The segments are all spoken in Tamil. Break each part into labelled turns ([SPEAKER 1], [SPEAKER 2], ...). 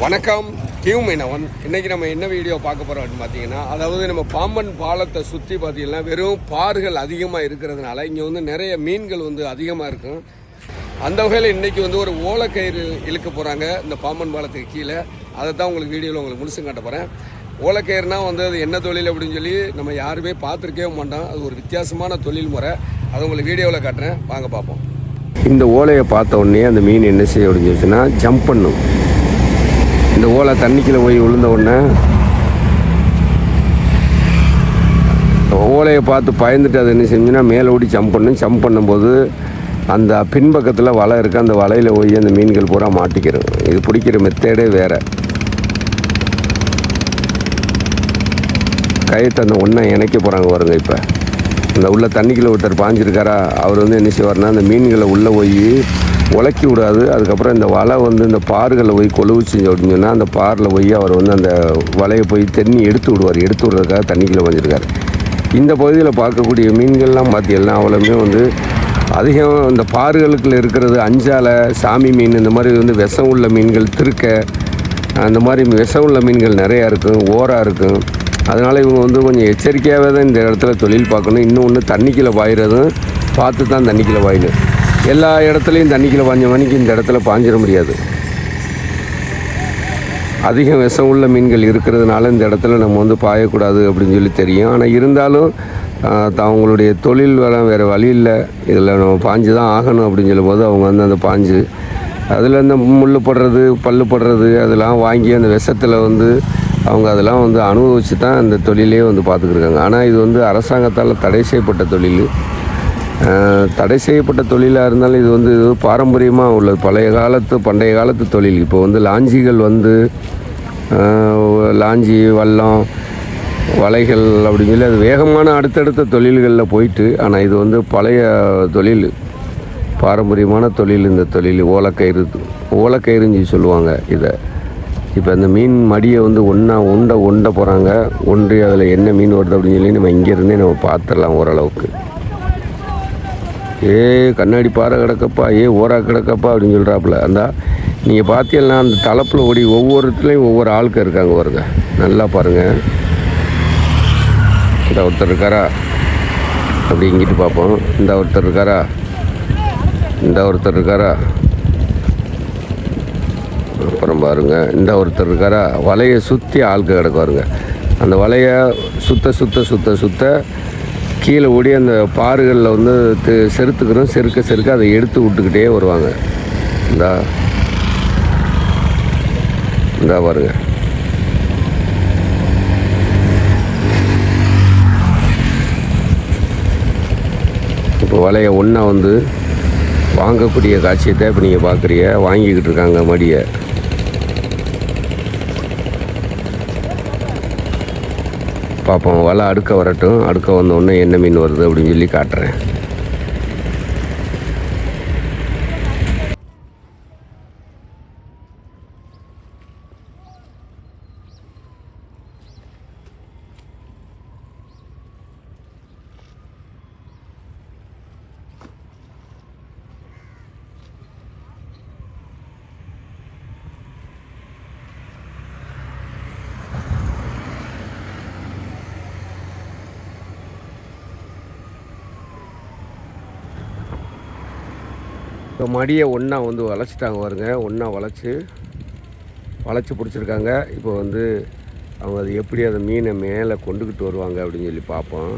[SPEAKER 1] வணக்கம். கியூ மீனவன். இன்னைக்கு நம்ம என்ன வீடியோ பார்க்க போறோம் அப்படின்னு பார்த்தீங்கன்னா அதாவது நம்ம பாம்பன் பாலத்தை சுற்றி பார்த்தீங்கன்னா வெறும் பாறுகள் அதிகமாக இருக்கிறதுனால இங்கே வந்து நிறைய மீன்கள் வந்து அதிகமாக இருக்கும். அந்த வகையில் இன்றைக்கி வந்து ஒரு ஓலக்கயிறு இழுக்க போகிறாங்க இந்த பாம்பன் பாலத்துக்கு கீழே. அதை தான் உங்களுக்கு வீடியோவில் உங்களுக்கு முழுசும் காட்ட போகிறேன் ஓலக்கயிறுனா வந்து அது என்ன தொழில் அப்படின்னு சொல்லி நம்ம யாருமே பார்த்துருக்கவே மாட்டோம். அது ஒரு வித்தியாசமான தொழில் முறை. அதை உங்களுக்கு வீடியோவில் காட்டுறேன். வாங்க பார்ப்போம். இந்த ஓலையை பார்த்த உடனே அந்த மீன் என்ன செய்ய முடிஞ்சிச்சுன்னா ஜம்ப் பண்ணும். இந்த ஓலை தண்ணிக்குள்ளே போய் விழுந்த உடனே ஓலையை பார்த்து பயந்துட்டு அது என்ன செஞ்சுன்னா மேலே ஓடி ஜம்ப் பண்ணும் ஜம்ப் பண்ணும்போது அந்த பின்பக்கத்தில் வலை இருக்குது அந்த வலையில் போய் அந்த மீன்கள் பூரா மாட்டிக்கிறோம் இது பிடிக்கிற மெத்தேடே வேறு. கயத்தை அந்த ஒன்றை இணைக்க போகிறாங்க பாருங்க இப்போ. இந்த உள்ள தண்ணிக்குள்ளே ஒருத்தர் பாஞ்சிருக்காரா? அவர் வந்து என்ன செய்வார்னா அந்த மீன்களை உள்ளே போய் உலக்கி விடாது. அதுக்கப்புறம் இந்த வலை வந்து இந்த பாறுகளில் போய் கொழுவுச்சு அப்படின்னு சொன்னால் அந்த பாரில் போய் அவர் வந்து அந்த வலையை போய் தண்ணி எடுத்து விடுவார். எடுத்து விடுறதுக்காக தண்ணிக்குள்ளே வந்துருக்கார் இந்த பகுதியில் பார்க்கக்கூடிய மீன்கள்லாம் பார்த்தீங்கன்னா அவ்வளோமே வந்து அதிகம் இந்த பாறுகளுக்குள்ள இருக்கிறது அஞ்சாலை சாமி மீன் இந்த மாதிரி வந்து விஷம் உள்ள மீன்கள் திருக்க அந்த மாதிரி விஷம் உள்ள மீன்கள் நிறையா இருக்கும் ஓராக இருக்கும். அதனால் இவங்க வந்து கொஞ்சம் எச்சரிக்கையாகவே தான் இந்த இடத்துல தொழில் பார்க்கணும். இன்னும் ஒன்று தண்ணிக்குள்ள பாயிறதும் பார்த்து தான் தண்ணிக்குள்ள பாயணும். எல்லா இடத்துலையும் தண்ணிக்குள்ள பாஞ்ச மணிக்கு இந்த இடத்துல பாஞ்சிட முடியாது. அதிகம் விஷம் உள்ள மீன்கள் இருக்கிறதுனால இந்த இடத்துல நம்ம வந்து பாயக்கூடாது அப்படின்னு சொல்லி தெரியும். ஆனால் இருந்தாலும் த- அவங்களுடைய தொழில் வேலை வேறு வழி இல்லை. இதில் நம்ம பாஞ்சு தான் ஆகணும் அப்படின்னு சொல்லும்போது அவங்க வந்து அந்த பாஞ்சு அதில் இந்த முள் படுறது பல்லு படுறது அதெல்லாம் வாங்கி அந்த விஷத்தில் வந்து அவங்க அதெல்லாம் வந்து அனுபவித்து தான் அந்த தொழிலே வந்து பார்த்துக்கிருக்காங்க ஆனால் இது வந்து அரசாங்கத்தால் தடை செய்யப்பட்ட தொழில். தடை செய்யப்பட்ட தொழிலாக இருந்தாலும் இது வந்து இது பாரம்பரியமாக உள்ளது. பழைய காலத்து பண்டைய காலத்து தொழில். இப்போ வந்து லாஞ்சிகள் வந்து லாஞ்சி வல்லம் வலைகள் அப்படின்னு சொல்லி அது வேகமான அடுத்தடுத்த தொழில்களில் போயிட்டு ஆனால் இது வந்து பழைய தொழில். பாரம்பரியமான தொழில் இந்த தொழில். ஓலக்கயிறு ஓலக்கயிறுன்னு சொல்லுவாங்க இதை. இப்போ அந்த மீன் மடியை வந்து ஒன்றா உண்டை உண்டை போகிறாங்க ஒன்றி அதில் என்ன மீன் வருது அப்படின்னு சொல்லி நம்ம இங்கேருந்தே நம்ம பார்த்துடலாம் ஓரளவுக்கு. ஏ கண்ணாடி பாறை கிடக்கப்பா ஏ ஓரா கிடக்கப்பா அப்படின்னு சொல்கிறாப்புல அந்த நீங்கள் பார்த்தீங்கன்னா அந்த தலைப்பில் ஓடி ஒவ்வொருத்துலேயும் ஒவ்வொரு ஆளுக்கு இருக்காங்க பாருங்க. நல்லா பாருங்கள் இந்த ஒருத்தர் இருக்காரா? அப்படி இங்கிட்டு பார்ப்போம் இந்த ஒருத்தர் இருக்காரா? இந்த ஒருத்தர் இருக்காரா? அப்புறம் பாருங்க. இந்த ஒருத்தர் இருக்காரா? வலையை சுற்றி ஆளுக்கு கிடக்குவாருங்க அந்த வலையை சுத்த சுத்த சுத்த சுத்த கீழே ஓடி அந்த பாறுகளில் வந்து தெ- செருத்துக்கிறோம். செருக்க செருக்க அதை எடுத்து விட்டுக்கிட்டே வருவாங்க. இந்தா. இந்தா பாருங்க. இப்போ வலையை ஒன்றா வந்து வாங்கக்கூடிய காட்சியை தான் இப்போ நீங்கள் பார்க்குறீங்க. வாங்கிக்கிட்டு இருக்காங்க மடியை. பார்ப்போம். வலை அடுக்க வரட்டும். அடுக்க வந்த உடனே என்ன மீன் வருது அப்படின்னு சொல்லி காட்டுறேன். இப்போ மடியை ஒன்றா வந்து வளைச்சிட்டாங்க பாருங்க. ஒன்றா வளைச்சி வளைச்சி பிடிச்சிருக்காங்க. இப்போ வந்து அவங்க அது எப்படி அந்த மீனை மேலே கொண்டுக்கிட்டு வருவாங்க அப்படின்னு சொல்லி பார்ப்போம்.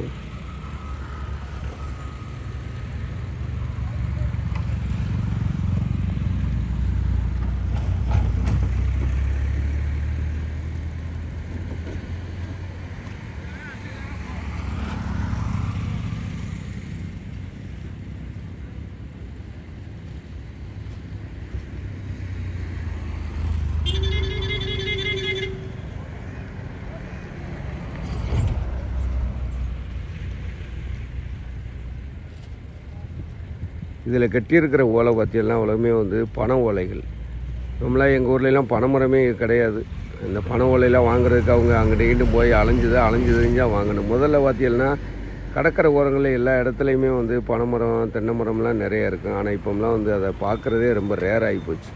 [SPEAKER 1] இதில் கட்டியிருக்கிற ஓலை பார்த்தீங்கன்னா உலகமே வந்து பனை ஓலைகள். நம்மளாம் எங்கள் ஊர்லலாம் பனைமரமே கிடையாது. இந்த பனை ஓலையெல்லாம் வாங்குறதுக்கு அவங்க அங்கிட்ட இங்கிட்டு போய் அலைஞ்சுதா அலைஞ்சு தெரிஞ்சால் வாங்கணும். முதல்ல பார்த்தீங்கன்னா கடற்கரை ஓரங்களில் எல்லா இடத்துலையுமே வந்து பனைமரம் தென்னை மரம்லாம் நிறைய இருக்கும் ஆனால் இப்போம்லாம் வந்து அதை பார்க்குறதே ரொம்ப ரேர் ஆகி போச்சு.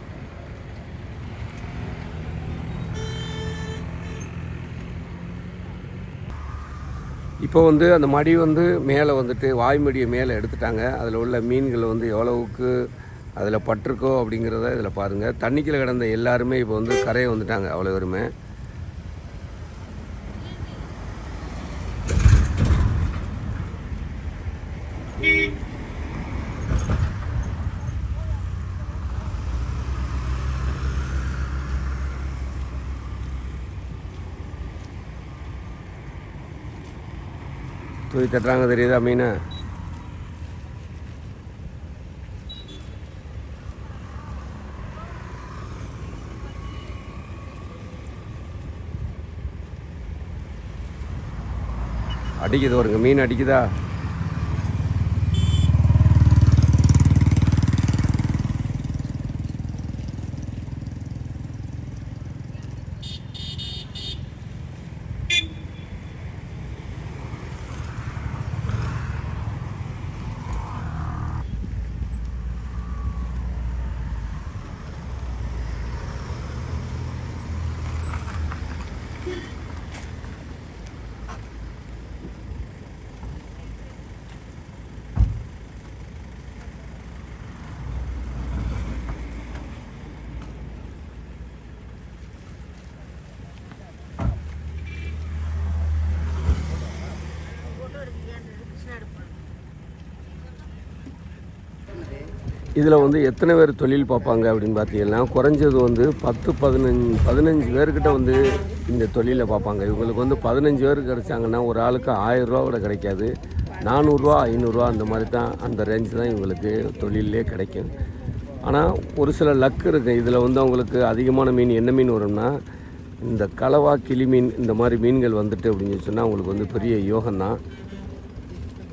[SPEAKER 1] இப்போ வந்து அந்த மடி வந்து மேலே வந்துட்டு வாய்மடியை மேலே எடுத்துட்டாங்க. அதில் உள்ள மீன்கள் வந்து எவ்வளவுக்கு அதில் பட்டிருக்கோ அப்படிங்கிறத இதில் பாருங்கள் தண்ணிக்குள்ள கிடந்த எல்லாருமே இப்போ வந்து கரையை வந்துட்டாங்க அவ்வளோ பேருமே. தூக்கி தட்டுறாங்க தெரியுதா மீன்? அடிக்குது வருங்க மீன் அடிக்குதா? இதில் வந்து எத்தனை பேர் தொழில் பார்ப்பாங்க அப்படின்னு பார்த்தீங்கன்னா குறைஞ்சது வந்து பத்து பதினஞ்சு பதினஞ்சு பேர்கிட்ட வந்து இந்த தொழிலை பார்ப்பாங்க. இவங்களுக்கு வந்து பதினஞ்சு பேர் கிடைச்சாங்கன்னா ஒரு ஆளுக்கு ஆயிரரூவா கூட கிடைக்காது. நானூறுரூவா ஐநூறுரூவா அந்த மாதிரி தான் அந்த ரேஞ்ச் தான் இவங்களுக்கு தொழிலே கிடைக்கும். ஆனால் ஒரு சில லக் இருக்குது இதில் வந்து அவங்களுக்கு அதிகமான மீன் என்ன மீன் வரும்னா இந்த கலவா கிளி மீன் இந்த மாதிரி மீன்கள் வந்துட்டு அப்படின்னு சொன்னால் அவங்களுக்கு வந்து பெரிய யோகம்தான்.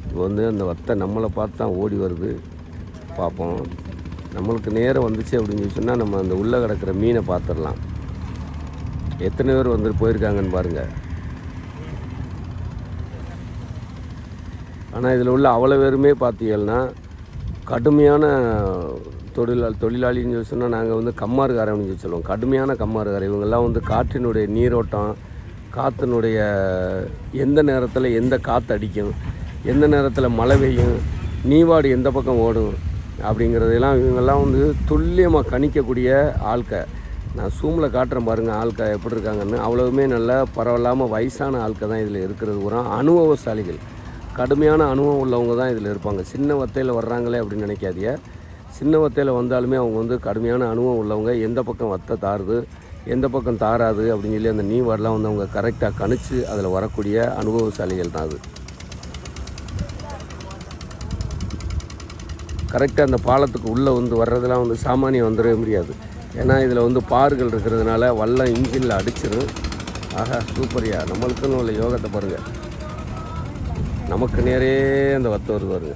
[SPEAKER 1] இப்போ வந்து அந்த வத்தை நம்மளை பார்த்து தான் ஓடி வருது. பார்ப்போம். நம்மளுக்கு நேரம் வந்துச்சு அப்படின்னு சொன்னால் நம்ம அந்த உள்ளே கிடக்கிற மீனை பார்த்துடலாம். எத்தனை பேர் வந்துட்டு போயிருக்காங்கன்னு பாருங்கள் ஆனால் இதில் உள்ள அவ்வளோ பேருமே பார்த்தீங்கன்னா கடுமையான தொழிலாளி தொழிலாளின்னு சொல்லி சொன்னால் நாங்கள் வந்து கம்மாருக்காரன் அப்படின்னு சொல்லி சொல்லுவோம். கடுமையான கம்மாருக்காரன் இவங்கெல்லாம் வந்து காற்றினுடைய நீரோட்டம் காற்றினுடைய எந்த நேரத்தில் எந்த காற்று அடிக்கும் எந்த நேரத்தில் மழை பெய்யும் நீவாடு எந்த பக்கம் ஓடும் அப்படிங்கிறதெல்லாம் இவங்கெல்லாம் வந்து துல்லியமாக கணிக்கக்கூடிய ஆள்க. நான் சூமில் காட்டுறேன் பாருங்கள் ஆள்க எப்படி இருக்காங்கன்னு. அவ்வளவுமே நல்லா பரவாயில்லாமல் வயசான ஆள்க தான் இதில் இருக்கிறது ஒரு அனுபவசாலிகள். கடுமையான அனுபவம் உள்ளவங்க தான் இதில் இருப்பாங்க. சின்ன வத்தையில் வர்றாங்களே அப்படின்னு நினைக்காதீங்க. சின்ன வத்தையில் வந்தாலுமே அவங்க வந்து கடுமையான அனுபவம் உள்ளவங்க. எந்த பக்கம் வத்தை தாருது எந்த பக்கம் தாராது அப்படின்னு சொல்லி அந்த நீ வரலாம் வந்து அவங்க கரெக்டாக கணிச்சு அதில் வரக்கூடிய அனுபவசாலிகள் தான் அது. கரெக்டாக அந்த பாலத்துக்கு உள்ளே வந்து வர்றதெல்லாம் வந்து சாமானியம் வந்துடவே முடியாது. ஏன்னா இதில் வந்து பாறுகள் இருக்கிறதுனால வல்லம் இன்ஜினில் அடிச்சிடும் ஆஹா சூப்பரியா நம்மளுக்குன்னு உள்ள யோகத்தை பாருங்கள் நமக்கு நேரே அந்த வத்து வருது